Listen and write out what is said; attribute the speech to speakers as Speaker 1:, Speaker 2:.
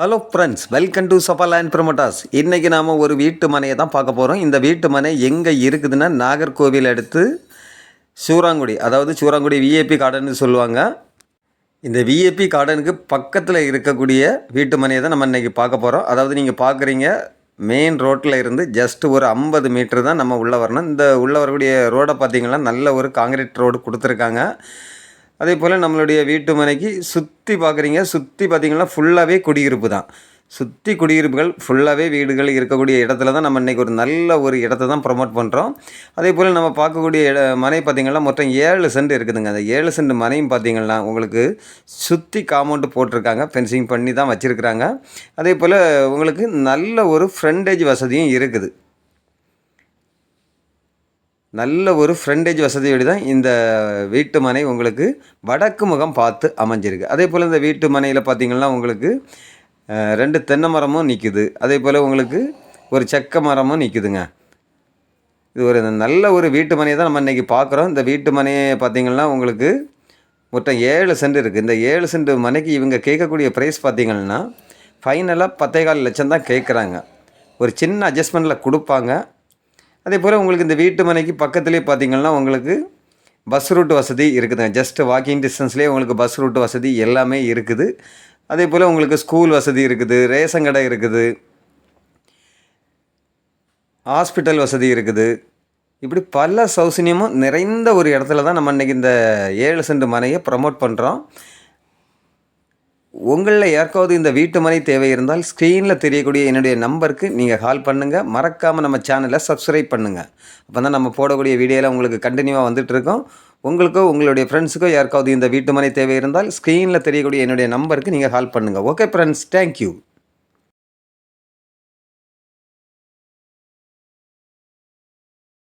Speaker 1: Hello friends welcome to Safa land promoters இன்றைக்கி நாம் ஒரு வீட்டு மனையை தான் பார்க்க போகிறோம் இந்த வீட்டு மனை எங்கே இருக்குதுன்னா நாகர்கோவில் அடுத்து சூறாங்குடி அதாவது சூராங்குடி விஏபி கார்டன்னு சொல்லுவாங்க. இந்த விஏபி கார்டனுக்கு பக்கத்தில் இருக்கக்கூடிய வீட்டு மனையை தான் நம்ம இன்றைக்கி பார்க்க போகிறோம் அதாவது நீங்கள் பார்க்குறீங்க மெயின் ரோட்டில் இருந்து ஜஸ்ட் ஒரு ஐம்பது மீட்டர் தான் நம்ம உள்ளே வரணும். இந்த உள்ளே வரக்கூடிய ரோடை பார்த்திங்கன்னா நல்ல ஒரு காங்கிரீட் ரோடு கொடுத்துருக்காங்க. அதே போல் நம்மளுடைய வீட்டு மனைக்கு சுற்றி பார்க்குறீங்க சுற்றி பார்த்தீங்கன்னா ஃபுல்லாகவே குடியிருப்பு தான். சுற்றி குடியிருப்புகள் ஃபுல்லாகவே வீடுகள் இருக்கக்கூடிய இடத்துல தான் நம்ம இன்றைக்கி ஒரு நல்ல ஒரு இடத்த தான் ப்ரொமோட் பண்ணுறோம் அதே போல் நம்ம பார்க்கக்கூடிய இட மனை பார்த்திங்கன்னா மொத்தம் ஏழு சென்ட் இருக்குதுங்க. அந்த ஏழு சென்ட் மனையும் பார்த்திங்கன்னா உங்களுக்கு சுற்றி காம்பவுண்டு போட்டிருக்காங்க ஃபென்சிங் பண்ணி தான் வச்சுருக்குறாங்க. அதே போல் உங்களுக்கு நல்ல ஒரு ஃப்ரண்டேஜ் வசதியும் இருக்குது. நல்ல ஒரு ஃப்ரண்டேஜ் வசதியோடு தான் இந்த வீட்டு மனை உங்களுக்கு வடக்கு முகம் பார்த்து அமைஞ்சிருக்கு. அதே போல் இந்த வீட்டு மனையில் பார்த்திங்கன்னா உங்களுக்கு ரெண்டு தென்னை மரமும் நிற்குது அதே போல் உங்களுக்கு ஒரு செக்க மரமும் நிற்குதுங்க இது ஒரு நல்ல ஒரு வீட்டு மனையை தான் நம்ம இன்றைக்கி பார்க்குறோம் இந்த வீட்டு மனையை பார்த்திங்கன்னா உங்களுக்கு மொத்தம் ஏழு சென்ட் இருக்குது இந்த ஏழு சென்ட் மனைக்கு இவங்க கேட்கக்கூடிய ப்ரைஸ் பார்த்திங்கன்னா ஃபைனலாக பத்தே கால் லட்சம் தான் கேட்குறாங்க ஒரு சின்ன அட்ஜஸ்ட்மெண்ட்டில் கொடுப்பாங்க. அதே போல் உங்களுக்கு இந்த வீட்டு மனைக்கு பக்கத்துலேயே பார்த்தீங்கன்னா உங்களுக்கு பஸ் ரூட் வசதி இருக்குதுங்க ஜஸ்ட் வாக்கிங் டிஸ்டன்ஸ்லேயே உங்களுக்கு பஸ் ரூட் வசதி எல்லாமே இருக்குது. அதே போல் உங்களுக்கு ஸ்கூல் வசதி இருக்குது. ரேஷன் கடை இருக்குது. ஹாஸ்பிட்டல் வசதி இருக்குது. இப்படி பல சௌசன்யமும் நிறைந்த ஒரு இடத்துல தான் நம்ம இன்றைக்கி இந்த ஏழு சென்ட் மனையை ப்ரமோட் பண்ணுறோம் உங்களில் யாருக்காவது இந்த வீட்டு மனை தேவை இருந்தால் ஸ்க்ரீனில் தெரியக்கூடிய என்னுடைய நம்பருக்கு நீங்கள் கால் பண்ணுங்கள் மறக்காமல் நம்ம சேனலை சப்ஸ்கிரைப் பண்ணுங்கள் அப்போ தான் நம்ம போடக்கூடிய வீடியோவில் உங்களுக்கு கண்டினியூவாக வந்துட்டுருக்கோம் உங்களுக்கோ உங்களுடைய ஃப்ரெண்ட்ஸுக்கோ யாருக்காவது இந்த வீட்டு மனை தேவை இருந்தால் ஸ்க்ரீனில் தெரியக்கூடிய என்னுடைய நம்பருக்கு நீங்கள் கால் பண்ணுங்கள் ஓகே ஃப்ரெண்ட்ஸ் தேங்க்யூ